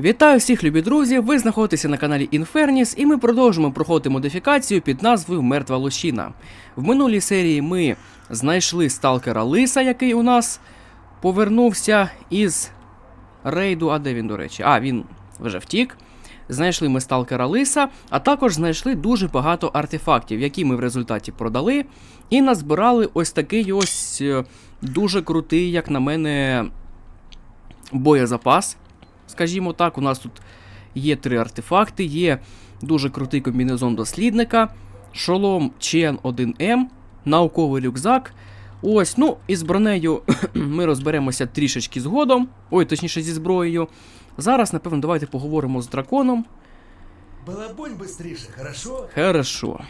Вітаю всіх, любі друзі! Ви знаходитеся на каналі Інферніс, і ми продовжуємо проходити модифікацію під назвою Мертва лощина. В минулій серії ми знайшли сталкера Лиса, який у нас повернувся із рейду. А де він, до речі? А, він вже втік. Знайшли ми сталкера Лиса, а також знайшли дуже багато артефактів, які ми в результаті продали, і назбирали ось такий ось е, дуже крутий, як на мене, боєзапас. Скажімо так, у нас тут є три артефакти, є дуже крутий комбінезон дослідника, шолом Чен 1М, науковий рюкзак. Ось, ну і з бронею ми розберемося трішечки згодом. Ой, точніше, зі зброєю. Зараз, напевно, давайте поговоримо з драконом. Балабонь быстріше, хорошо? Хорошо.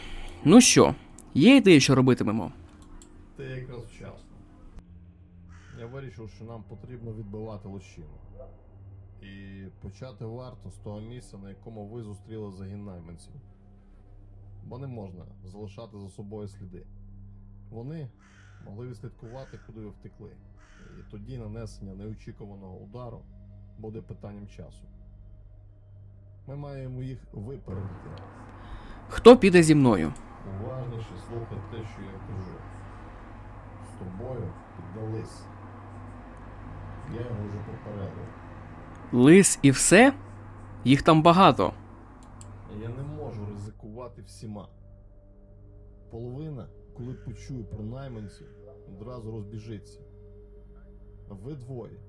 Ну що, є ідеї, що робитимемо? Ти якраз вчасно. Я вирішив, що нам потрібно відбивати лощину. І почати варто з того місця, на якому ви зустріли загін найманців. Бо не можна залишати за собою сліди. Вони могли відслідкувати, куди ви втекли. І тоді нанесення неочікуваного удару буде питанням часу. Ми маємо їх випередити. Хто піде зі мною? Уважніше слухай те, що я кажу. З тобою піддались. Я його вже попередив. Лис і все? Їх там багато. Я не можу ризикувати всіма. Половина, коли почую про найманців, одразу розбіжиться. А ви двоє.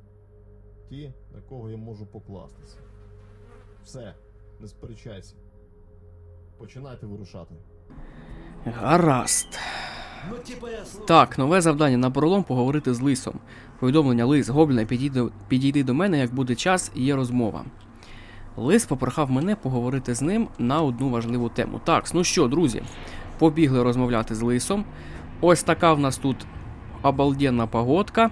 Ті, на кого я можу покластися. Все, не сперечайся. Починайте вирушати. Гаразд. Так, нове завдання на пролом поговорити з лисом. Повідомлення лис, гобліна, підійди, підійди до мене, як буде час і є розмова. Лис попрохав мене поговорити з ним на одну важливу тему. Так, ну що, друзі, побігли розмовляти з лисом. Ось така в нас тут обалденна погодка.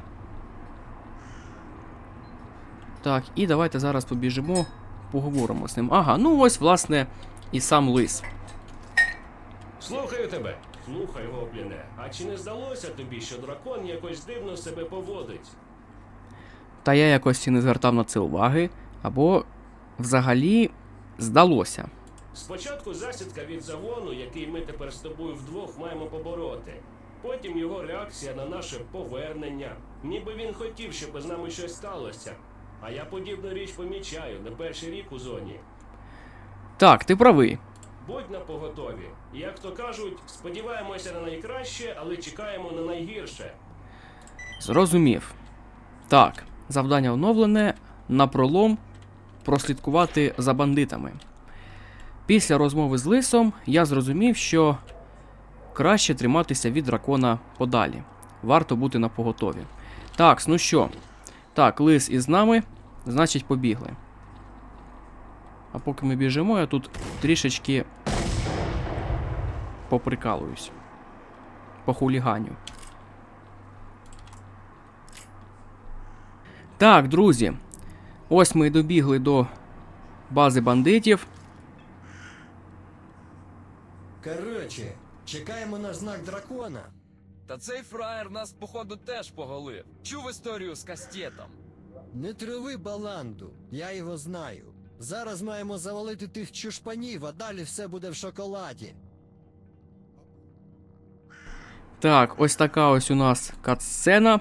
Так, і давайте зараз побіжимо, поговоримо з ним. Ага, ну ось, власне, і сам лис. Слухаю тебе. Слухай, гобліне. А чи не здалося тобі, що дракон якось дивно себе поводить? Та я якось і не звертав на це уваги, або взагалі здалося. Спочатку засідка від загону, який ми тепер з тобою вдвох маємо побороти. Потім його реакція на наше повернення. Ніби він хотів, щоб з нами щось сталося. А я подібну річ помічаю не перший рік у зоні. Так, ти правий. Будь на поготові. Як то кажуть, сподіваємося на найкраще, але чекаємо на найгірше. Зрозумів. Так, завдання оновлене на пролом прослідкувати за бандитами. Після розмови з лисом я зрозумів, що краще триматися від дракона подалі. Варто бути на поготові. Так, ну що? Так, лис із нами, значить, побігли. А поки ми біжимо, я тут трішечки поприкалуюсь. Похуліганю. Так, друзі. Ось ми і добігли до бази бандитів. Короче, чекаємо на знак дракона. Та цей фраєр нас, походу, теж поголив. Чув історію з кастетом. Не триви баланду, я його знаю. Зараз маємо завалити тих чушпанів, а далі все буде в шоколаді. Так, ось така ось у нас катсцена.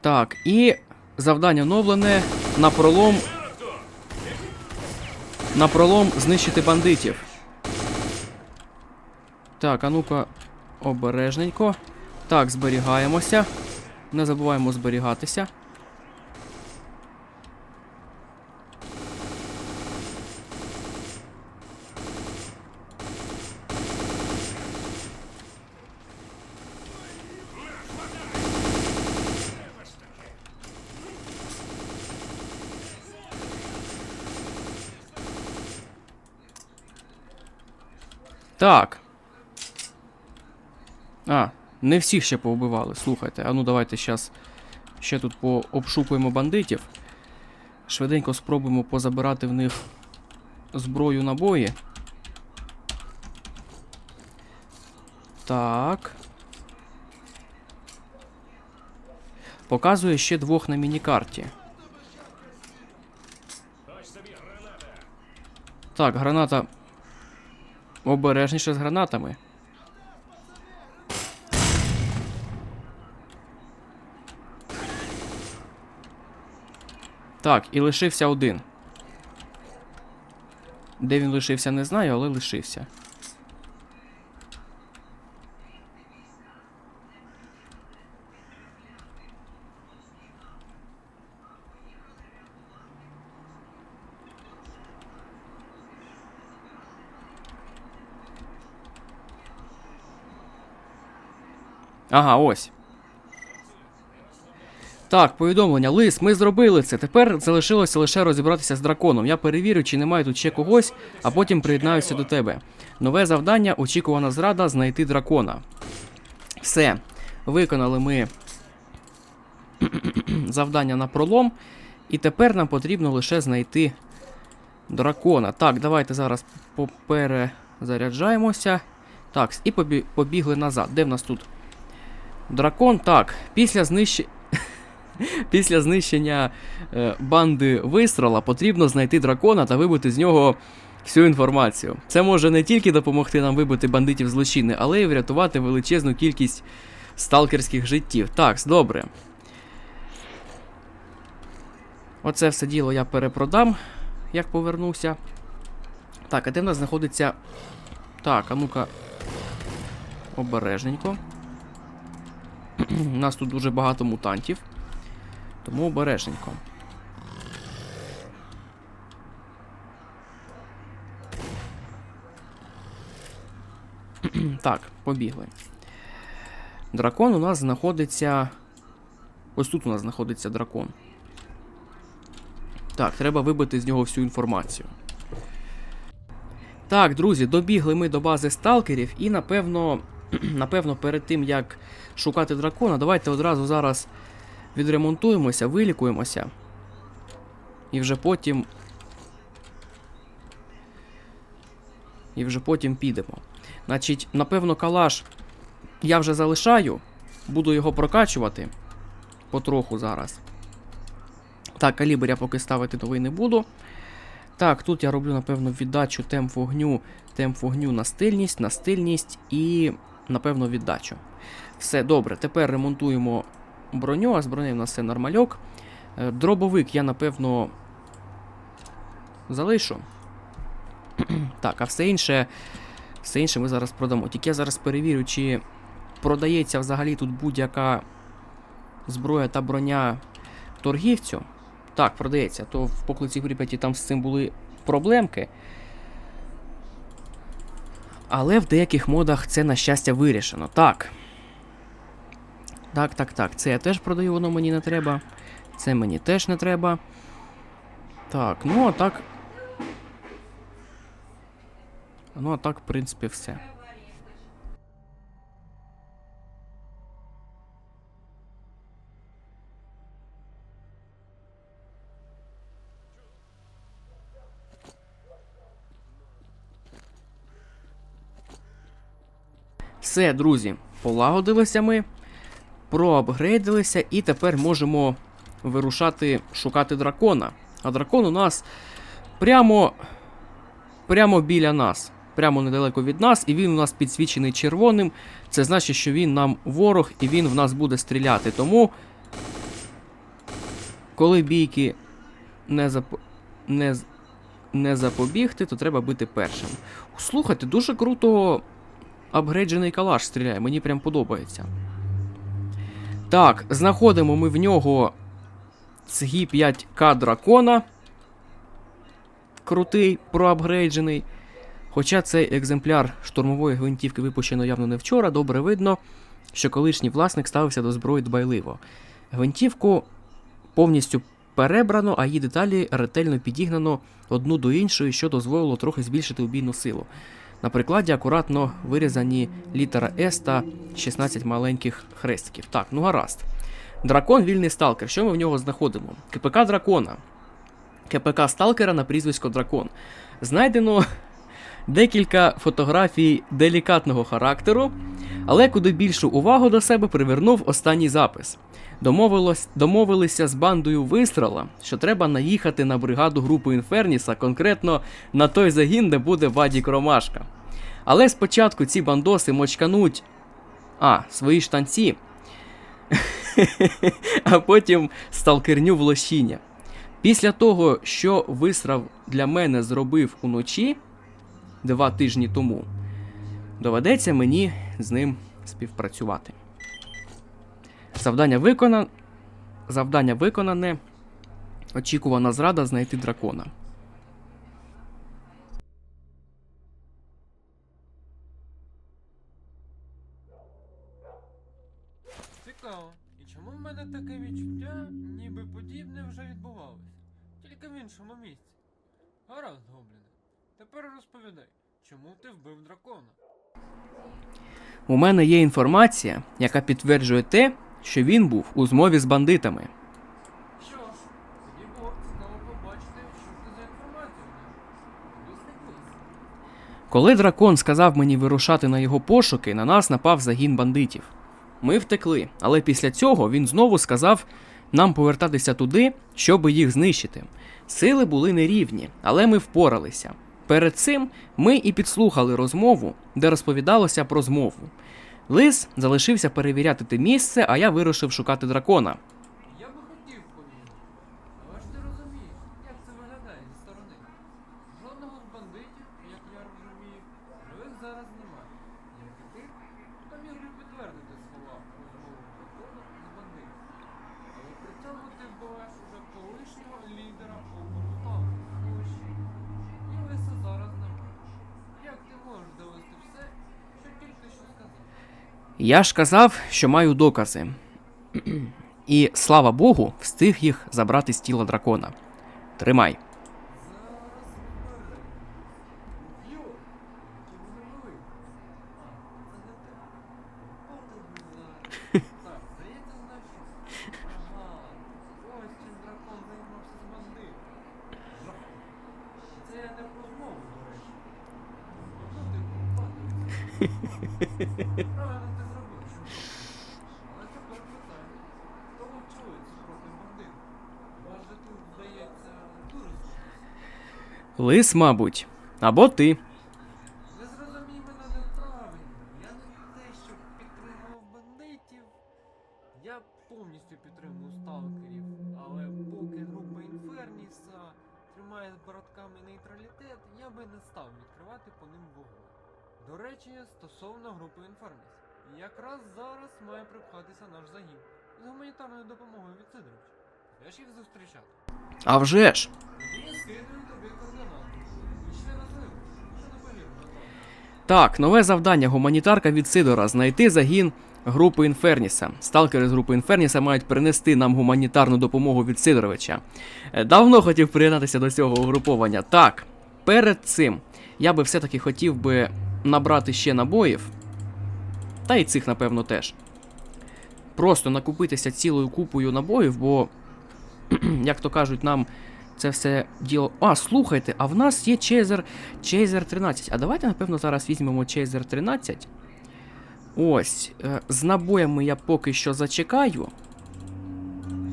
Так, і завдання оновлене на пролом. На пролом знищити бандитів. Так, а ну-ка, обережненько. Так, зберігаємося. Не забуваємо зберігатися. Так. А, не всіх ще повбивали. Слухайте. А ну давайте зараз ще тут пообшукуємо бандитів. Швиденько спробуємо позабирати в них зброю набої. Так. Показує ще двох на мінікарті. Так, граната. Обережніше з гранатами. Так, і лишився один. Де він лишився, не знаю, але лишився. Ага, ось. Так, повідомлення. Лис, ми зробили це. Тепер залишилося лише розібратися з драконом. Я перевірю, чи немає тут ще когось, а потім приєднаюся до тебе. Нове завдання очікувана зрада знайти дракона. Все. Виконали ми завдання на пролом. І тепер нам потрібно лише знайти дракона. Так, давайте зараз поперезаряджаємося. Так, і побі- побігли назад. Де в нас тут? Дракон, так. Після знищення. Після знищення е, банди вистрала потрібно знайти дракона та вибити з нього всю інформацію. Це може не тільки допомогти нам вибити бандитів злочини, але й врятувати величезну кількість сталкерських життів. Так, добре. Оце все діло я перепродам, як повернуся. Так, а де в нас знаходиться. Так, а ну-ка. Обережненько. У нас тут дуже багато мутантів. Тому обережненько. так, побігли. Дракон у нас знаходиться. Ось тут у нас знаходиться дракон. Так, треба вибити з нього всю інформацію. Так, друзі, добігли ми до бази сталкерів, і напевно, напевно, перед тим як шукати дракона, давайте одразу зараз відремонтуємося, вилікуємося. І вже потім. І вже потім підемо. Значить, напевно, калаш я вже залишаю. Буду його прокачувати. Потроху зараз. Так, калібр я поки ставити новий не буду. Так, тут я роблю, напевно, віддачу темп вогню, темп вогню на стильність, на стильність і, напевно, віддачу. Все добре. Тепер ремонтуємо броню, а з бронею у нас все нормальок. Е, Дробовик я, напевно, залишу. так, а все інше. Все інше ми зараз продамо. Тільки я зараз перевірю, чи продається взагалі тут будь-яка зброя та броня торгівцю. Так, продається. То в поклиці Прип'яті там з цим були проблемки. Але в деяких модах це, на щастя, вирішено. Так. Так, так, так. Це я теж продаю, воно мені не треба. Це мені теж не треба. Так, ну а так. Ну, а так, в принципі, все. Все, друзі, полагодилися ми, проапгрейдилися і тепер можемо вирушати шукати дракона. А дракон у нас прямо, прямо біля нас, прямо недалеко від нас, і він у нас підсвічений червоним. Це значить, що він нам ворог і він в нас буде стріляти. Тому, коли бійки не, зап... не, не запобігти, то треба бити першим. Слухайте, дуже круто апгрейджений калаш стріляє, мені прям подобається. Так, знаходимо ми в нього цгі 5К дракона. Крутий, проапгрейджений. Хоча цей екземпляр штурмової гвинтівки випущено явно не вчора, добре видно, що колишній власник ставився до зброї дбайливо. Гвинтівку повністю перебрано, а її деталі ретельно підігнано одну до іншої, що дозволило трохи збільшити убійну силу. На прикладі акуратно вирізані літера С та 16 маленьких хрестиків. Так, ну гаразд. Дракон вільний сталкер. Що ми в нього знаходимо? КПК дракона. КПК сталкера на прізвисько Дракон. Знайдено декілька фотографій делікатного характеру, але куди більшу увагу до себе привернув останній запис. Домовилися з бандою вистрела, що треба наїхати на бригаду групи Інферніса, конкретно на той загін, де буде Вадік Ромашка. Але спочатку ці бандоси мочкануть а, свої штанці, а потім сталкерню в лощиня. Після того, що вистрав для мене зробив уночі два тижні тому, доведеться мені з ним співпрацювати. Завдання виконане. Завдання виконане. Очікувана зрада знайти дракона. Цікаво. І чому в мене таке відчуття, ніби подібне вже відбувалося? Тільки в іншому місці. Гаразд, Гобліне. Тепер розповідай, чому ти вбив дракона? У мене є інформація, яка підтверджує те, що він був у змові з бандитами. Коли дракон сказав мені вирушати на його пошуки, на нас напав загін бандитів. Ми втекли, але після цього він знову сказав нам повертатися туди, щоб їх знищити. Сили були нерівні, але ми впоралися. Перед цим ми і підслухали розмову, де розповідалося про змову. Лис залишився перевіряти те місце, а я вирушив шукати дракона. Я би хотів повірити. Але ж ти розумієш, як це виглядає зі сторони. Жодного з бандитів, як я розумію, живих зараз немає. Як і ти, то міг би підтвердити слова розмови дракона з бандитів. Але при цьому ти вбиваєш уже колишнього лідера Оборотау. І лиса зараз немає. Як ти можеш довести все, що тільки що сказав? Я ж казав, що маю докази. І слава Богу, встиг їх забрати з тіла дракона. Тримай. Зараз вперед. Йо, які вони великі. А, це не те. От тобі зараз. Так, здається, знайшов. Ага, ось чим дракон займався з бандитом. Жах. Це я не про змову, до речі. Ну ти Правильно ти зробив, що Але тепер питання. Хто вчується проти бандитів? Вас же тут, здається, дуже Лис, мабуть. Або ти. Не зрозумій мене неправильно. Я не те, що підтримував бандитів. Я повністю підтримую сталкерів, але поки група Інферніса тримає з братками нейтралітет, я би не став відкривати по ним вогонь. До речі, стосовно групи Інферніс. Якраз зараз має припхатися наш загін з гуманітарною допомогою від Сидоровича. Я ж їх зустрічати. А вже ж. Так, нове завдання гуманітарка від Сидора знайти загін групи Інферніса. Сталкери з групи Інферніса мають принести нам гуманітарну допомогу від Сидоровича. Е, Давно хотів приєднатися до цього угруповання. Так, перед цим я би все-таки хотів би набрати ще набоїв. Та й цих, напевно, теж. Просто накупитися цілою купою набоїв, бо, як то кажуть, нам це все діло. А, слухайте, а в нас є Chaser, Chaser 13. А давайте, напевно, зараз візьмемо Chaser 13. Ось. е, З набоями я поки що зачекаю.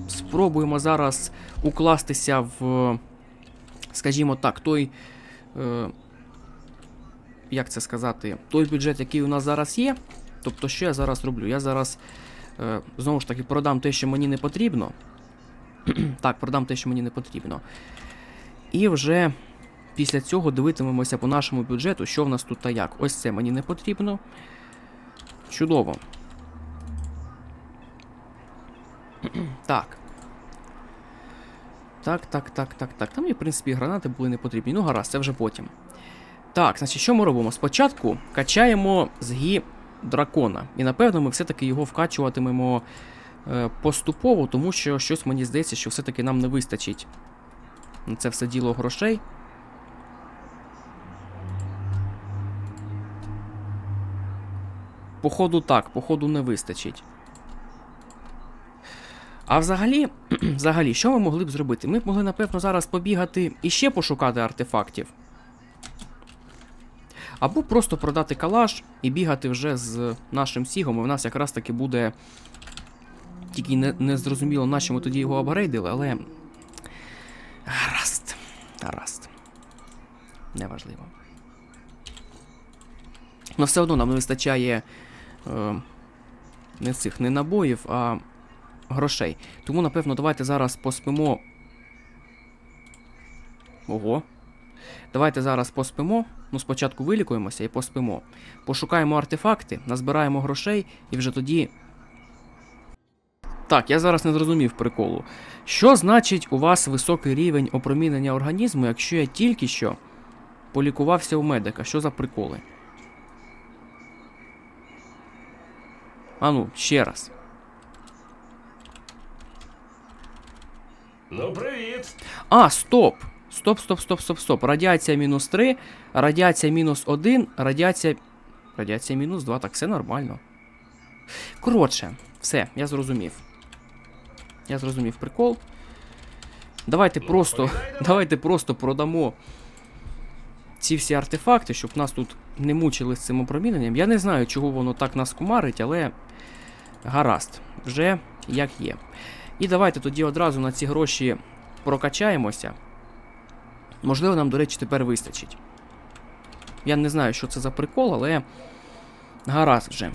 Спробуємо зараз укластися в, скажімо так, той. Е, як це сказати, той бюджет, який у нас зараз є. Тобто, що я зараз роблю? Я зараз е, знову ж таки продам те, що мені не потрібно. так, продам те, що мені не потрібно. І вже після цього дивитимемося по нашому бюджету, що в нас тут та як. Ось це мені не потрібно. Чудово. так. Так, так, так, так, так. Там, і, в принципі, гранати були не потрібні. Ну, гаразд, це вже потім. Так, значить, що ми робимо? Спочатку качаємо згі дракона. І напевно ми все-таки його вкачуватимемо поступово, тому що щось мені здається, що все-таки нам не вистачить це все діло грошей. Походу так, походу не вистачить. А взагалі, взагалі, що ми могли б зробити? Ми б могли, напевно, зараз побігати і ще пошукати артефактів. Або просто продати калаш і бігати вже з нашим сігом, і в нас якраз таки буде Тільки не, не зрозуміло, на що ми тоді його апгрейдили, але. Гаразд. Гаразд. Неважливо. Ну, все одно нам не вистачає е, не цих не набоїв, а грошей. Тому, напевно, давайте зараз поспимо. Ого. Давайте зараз поспимо. Ну, спочатку вилікуємося і поспимо. Пошукаємо артефакти, назбираємо грошей і вже тоді. Так, я зараз не зрозумів приколу. Що значить у вас високий рівень опромінення організму, якщо я тільки що полікувався у медика? Що за приколи? Ану, ще раз. Ну, привіт! А, стоп! Стоп, стоп, стоп, стоп, стоп. Радіація мінус 3, радіація мінус 1, радіація. Радіація мінус 2, так все нормально. Коротше, все, я зрозумів. Я зрозумів прикол. Давайте просто. Давайте просто продамо ці всі артефакти, щоб нас тут не мучили з цим опроміненням. Я не знаю, чого воно так нас кумарить, але гаразд, вже як є. І давайте тоді одразу на ці гроші прокачаємося. Можливо, нам, до речі, тепер вистачить. Я не знаю, що це за прикол, але гаразд вже.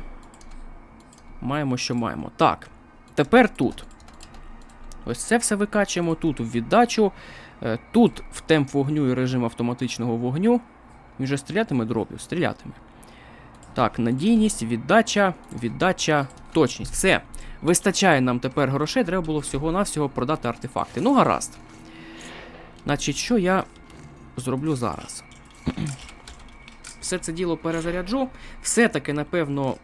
Маємо, що маємо. Так, тепер тут. Ось це все викачуємо. Тут в віддачу. Е, Тут в темп вогню і режим автоматичного вогню. Він же стрілятиме дроб'ю? Стрілятиме. Так, надійність, віддача, віддача, точність. Все. Вистачає нам тепер грошей, треба було всього-навсього продати артефакти. Ну, гаразд. Значить, що я зроблю зараз? Все це діло перезаряджу. Все-таки, напевно,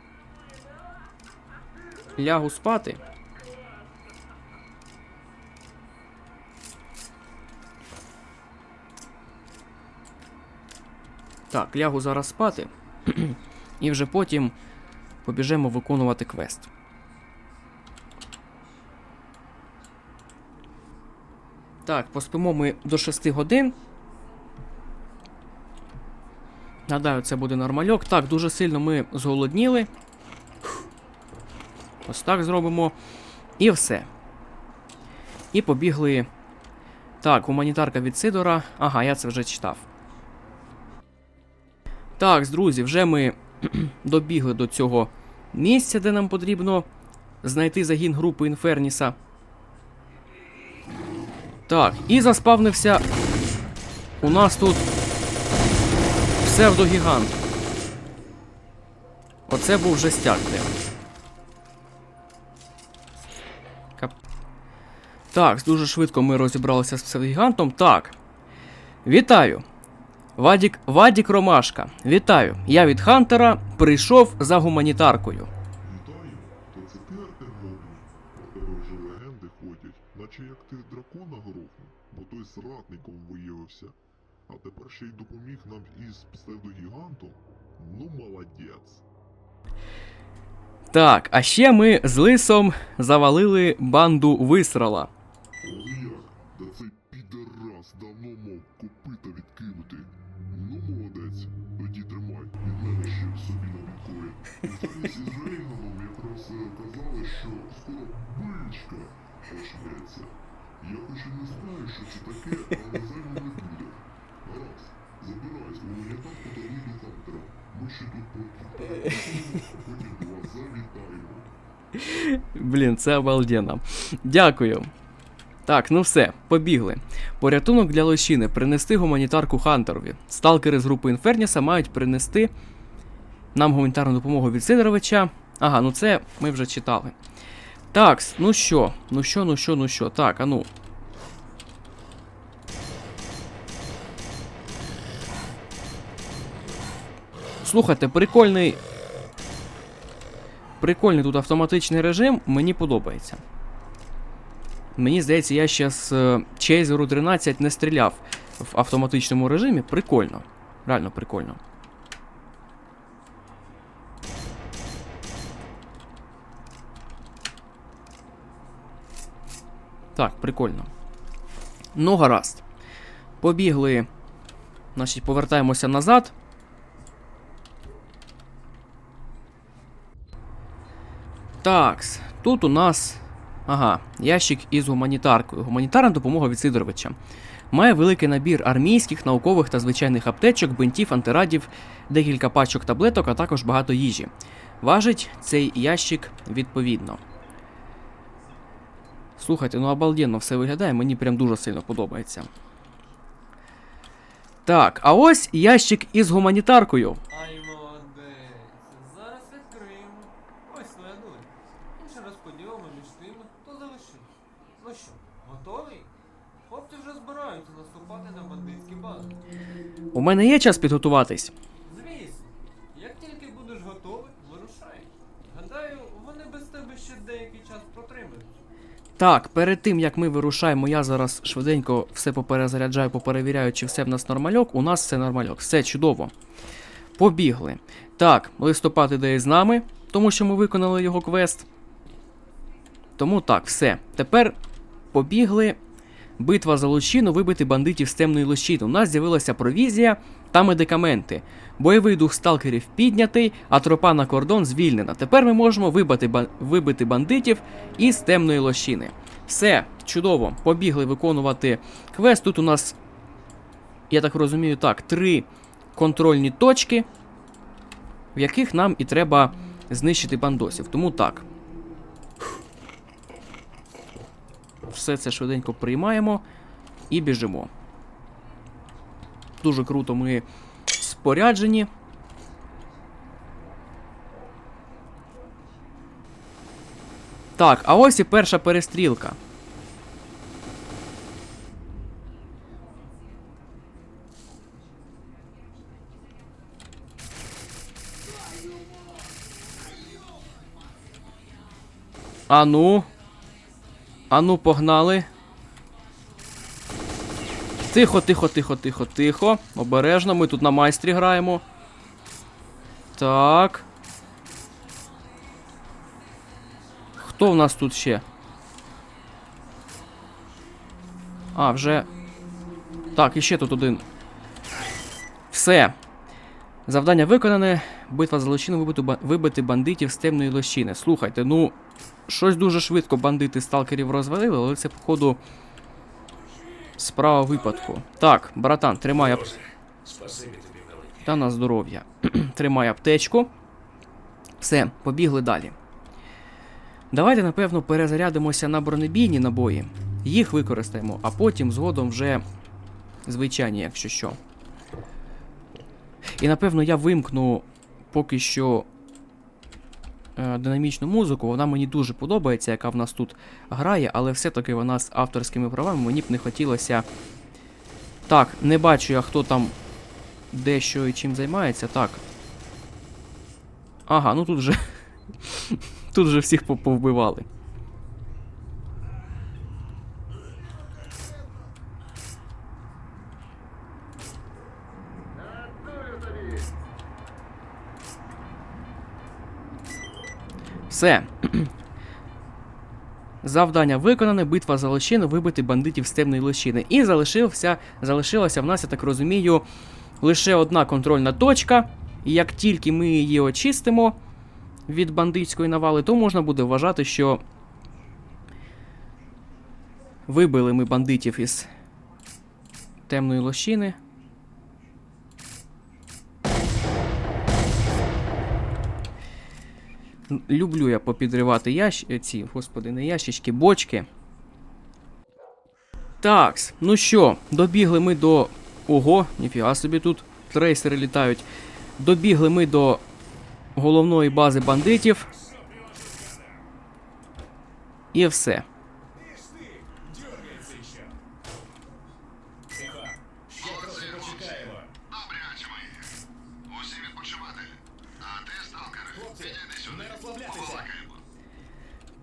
лягу спати. Так, лягу зараз спати. І вже потім побіжемо виконувати квест. Так, поспимо ми до 6 годин. Гадаю, це буде нормальок. Так, дуже сильно ми зголодніли. Ось так зробимо. І все. І побігли. Так, гуманітарка від Сидора. Ага, я це вже читав. Так, друзі, вже ми добігли до цього місця, де нам потрібно знайти загін групи Інферніса. Так, і заспавнився. У нас тут псевдогігант. Оце був жестяк прям. Кап... Так, дуже швидко ми розібралися з псевдогігантом. Так. Вітаю! Вадік, Вадік Ромашка, вітаю! Я від Хантера прийшов за гуманітаркою. Вітаю, то це ти Артем Гоблін? Про тебе вже легенди ходять, наче як ти дракона грохнув, бо той зрадником виявився. А тепер ще й допоміг нам із псевдогігантом? Ну молодець. Так, а ще ми з лисом завалили банду висрала. Блін, це обалденно. Дякую. Так, ну все, побігли. Порятунок для лощини принести гуманітарку Хантерові. Сталкери з групи Інферніса мають принести нам гуманітарну допомогу від Сидоровича. Ага, ну це ми вже читали. Так, ну що, ну що, ну що, ну що. Так, а Слухайте, прикольний. Прикольний тут автоматичний режим, мені подобається. Мені здається, я ще з Chaser 13 не стріляв в автоматичному режимі. Прикольно. Реально прикольно. Так, прикольно. Ну, гаразд. Побігли. Значить, повертаємося назад. Такс, тут у нас Ага, ящик із гуманітаркою. Гуманітарна допомога від Сидоровича. Має великий набір армійських, наукових та звичайних аптечок, бинтів, антирадів, декілька пачок таблеток, а також багато їжі. Важить цей ящик відповідно. Слухайте, ну обалденно все виглядає, мені прям дуже сильно подобається. Так, а ось ящик із гуманітаркою. Ай, молодець. Зараз відкриємо. Ось твоя доля. Інше розподілимо між тими, хто залишив. Ну що, готовий? Хлопці вже збираються наступати на бандитські бази. У мене є час підготуватись. Звісно, як тільки будеш готовий, вирушай. Гадаю, вони без тебе ще деякий час протримаються. Так, перед тим як ми вирушаємо, я зараз швиденько все поперезаряджаю, поперевіряю, чи все в нас нормальок. У нас все нормальок, все чудово. Побігли. Так, листопад іде з нами, тому що ми виконали його квест. Тому так, все. Тепер побігли. Битва за лощину, вибити бандитів з темної лощини. У нас з'явилася провізія та медикаменти. Бойовий дух сталкерів піднятий, а тропа на кордон звільнена. Тепер ми можемо вибити, вибити бандитів із темної лощини. Все, чудово, побігли виконувати квест. Тут у нас, я так розумію, так, три контрольні точки, в яких нам і треба знищити бандосів. Тому так. Все це швиденько приймаємо і біжимо. Дуже круто ми споряджені. Так, а ось і перша перестрілка. Ану. Ану, погнали. Тихо, тихо, тихо, тихо, тихо. Обережно, ми тут на майстрі граємо. Так. Хто в нас тут ще? А, вже. Так, іще тут один. Все. Завдання виконане. Битва за лощину вибити, бандитів з темної лощини. Слухайте, ну. Щось дуже швидко бандити сталкерів розвалили, але це, походу. Справа випадку. Так, братан, тримай ап... Та на здоров'я. Тримай аптечку. Все, побігли далі. Давайте, напевно, перезарядимося на бронебійні набої. Їх використаємо, а потім згодом вже звичайні, якщо що. І напевно я вимкну поки що динамічну музику. Вона мені дуже подобається, яка в нас тут грає, але все-таки вона з авторськими правами. Мені б не хотілося. Так, не бачу я, хто там де що і чим займається. Так. Ага, ну тут же. тут же всіх повбивали. Все. Завдання виконане, битва за лощину, вибити бандитів з темної лощини. І залишився, залишилася в нас, я так розумію, лише одна контрольна точка. І як тільки ми її очистимо від бандитської навали, то можна буде вважати, що вибили ми бандитів із темної лощини. Люблю я попідривати ящ... е, ці, господи, не ящички, бочки. Такс, ну що, добігли ми до. Ого, ніфіга собі тут трейсери літають. Добігли ми до головної бази бандитів. І все.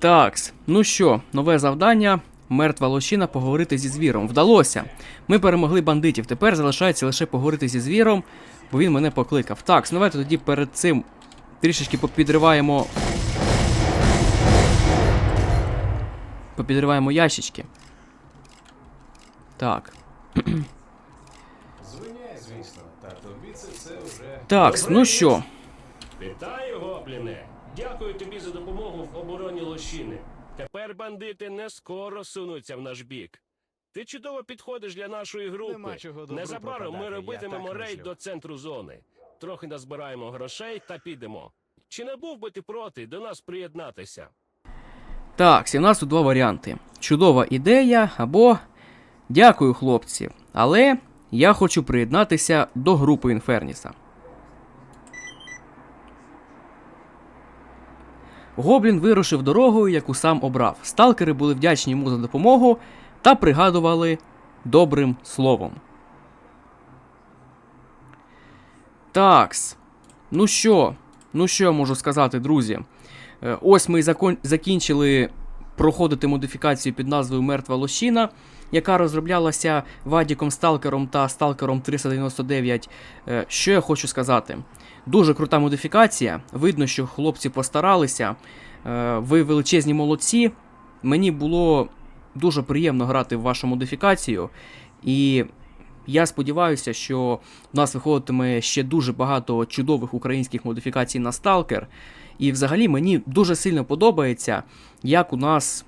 Такс, ну що, нове завдання. Мертва лощина поговорити зі звіром. Вдалося. Ми перемогли бандитів. Тепер залишається лише поговорити зі звіром, бо він мене покликав. Так, ну давайте тоді перед цим трішечки попідриваємо. Попідриваємо ящички. Так. Звиняй, звісно, та тобі це все вже. Такс, ну що, Вітаю, гобліне! Дякую тобі за допомогу в обороні лощини. Тепер бандити не скоро сунуться в наш бік. Ти чудово підходиш для нашої групи. Нема чого добру Незабаром ми я робитимемо так рейд до центру зони. Трохи назбираємо грошей та підемо. Чи не був би ти проти до нас приєднатися? Так, у нас тут два варіанти: чудова ідея або дякую, хлопці. Але я хочу приєднатися до групи Інферніса. Гоблін вирушив дорогою, яку сам обрав. Сталкери були вдячні йому за допомогу та пригадували добрим словом. Такс. Ну що, ну що я можу сказати, друзі? Е, Ось ми і закінчили проходити модифікацію під назвою Мертва лощина, яка розроблялася Вадіком Сталкером та Сталкером 399. Е, Що я хочу сказати? Дуже крута модифікація. Видно, що хлопці постаралися. Е, Ви величезні молодці. Мені було дуже приємно грати в вашу модифікацію. І я сподіваюся, що в нас виходитиме ще дуже багато чудових українських модифікацій на Stalker. І взагалі мені дуже сильно подобається, як у нас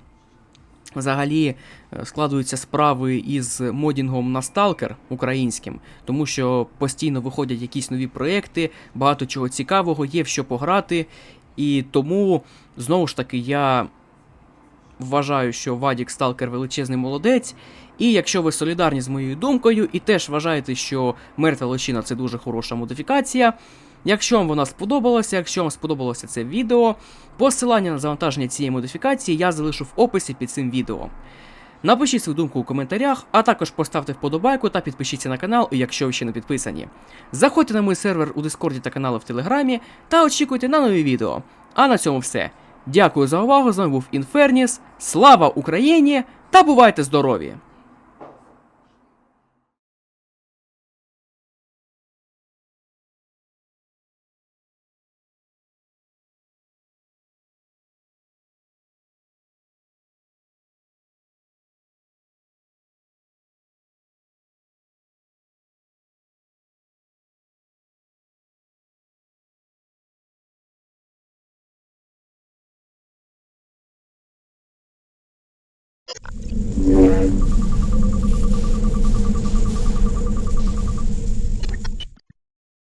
взагалі е, складуються справи із модінгом на Stalker українським, тому що постійно виходять якісь нові проекти, багато чого цікавого, є в що пограти. І тому, знову ж таки, я вважаю, що Вадік Сталкер величезний молодець. І якщо ви солідарні з моєю думкою і теж вважаєте, що мертва личина це дуже хороша модифікація. Якщо вам вона сподобалася, якщо вам сподобалося це відео, посилання на завантаження цієї модифікації я залишу в описі під цим відео. Напишіть свою думку у коментарях, а також поставте вподобайку та підпишіться на канал, якщо ви ще не підписані. Заходьте на мій сервер у Дискорді та канали в Телеграмі та очікуйте на нові відео. А на цьому все. Дякую за увагу. З вами був Інферніс. Слава Україні та бувайте здорові!